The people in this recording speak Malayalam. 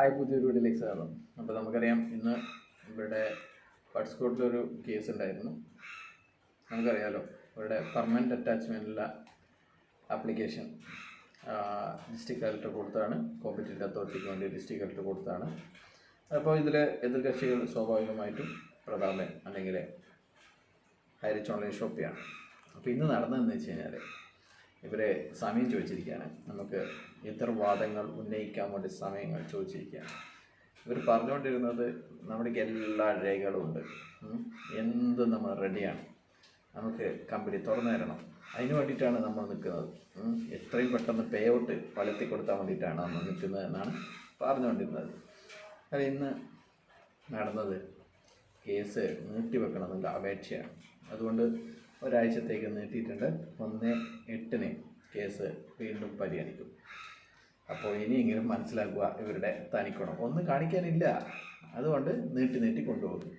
ഹായ് പുതിയൊരു വീട്ടിലേക്ക് സ്വാഗതം. അപ്പോൾ നമുക്കറിയാം ഇന്ന് ഇവിടെ പട്സ്കോട്ടിലൊരു കേസ് ഉണ്ടായിരുന്നു നമുക്കറിയാലോ ഇവിടെ പെർമനന്റ് അറ്റാച്ച്മെന്റിലുള്ള ആപ്ലിക്കേഷൻ ഡിസ്ട്രിക്ട് കളക്ടർ കൊടുത്താണ് കോമ്പറ്റീറ്റ് അതോറിറ്റിക്ക് വേണ്ടി ഡിസ്ട്രിക്ട് കളക്ടർ കൊടുത്താണ് അപ്പോൾ ഇതിൽ എതിർകക്ഷികൾ സ്വാഭാവികമായിട്ടും പ്രതാപൻ അല്ലെങ്കിൽ ഹൈറിച്ച് ഓൺലൈൻ ഷോപ്പിയാണ്. അപ്പോൾ ഇന്ന് നടന്നതെന്ന് വെച്ച് കഴിഞ്ഞാൽ ഇവരെ സമയം ചോദിച്ചിരിക്കുകയാണ്. നമുക്ക് എത്ര വാദങ്ങൾ ഉന്നയിക്കാൻ വേണ്ടി സമയങ്ങൾ ചോദിച്ചിരിക്കുകയാണ്. ഇവർ പറഞ്ഞുകൊണ്ടിരുന്നത് നമ്മുടെ എല്ലാ രേഖകളും ഉണ്ട്. എന്ത് നമ്മൾ റെഡിയാണ് നമുക്ക് കമ്പനി തുറന്നു തരണം. അതിന് വേണ്ടിയിട്ടാണ് നമ്മൾ നിൽക്കുന്നത്. എത്രയും പെട്ടെന്ന് പേ ഔട്ട് വളർത്തി കൊടുക്കാൻ വേണ്ടിയിട്ടാണ് നമ്മൾ നിൽക്കുന്നത് എന്നാണ് പറഞ്ഞുകൊണ്ടിരുന്നത്. അത് ഇന്ന് നടന്നത് കേസ് നീട്ടിവെക്കണമെന്നുള്ള അപേക്ഷയാണ്. അതുകൊണ്ട് ഒരാഴ്ചത്തേക്ക് നീട്ടിയിട്ടുണ്ട്. ഒന്ന് എട്ടിന് കേസ് വീണ്ടും പരിഗണിക്കും. അപ്പോൾ ഇനിയെങ്കിലും മനസ്സിലാക്കുക ഇവരുടെ തനിക്കുണം. ഒന്നും കാണിക്കാനില്ല. അതുകൊണ്ട് നീട്ടി നീട്ടി കൊണ്ടുപോകും.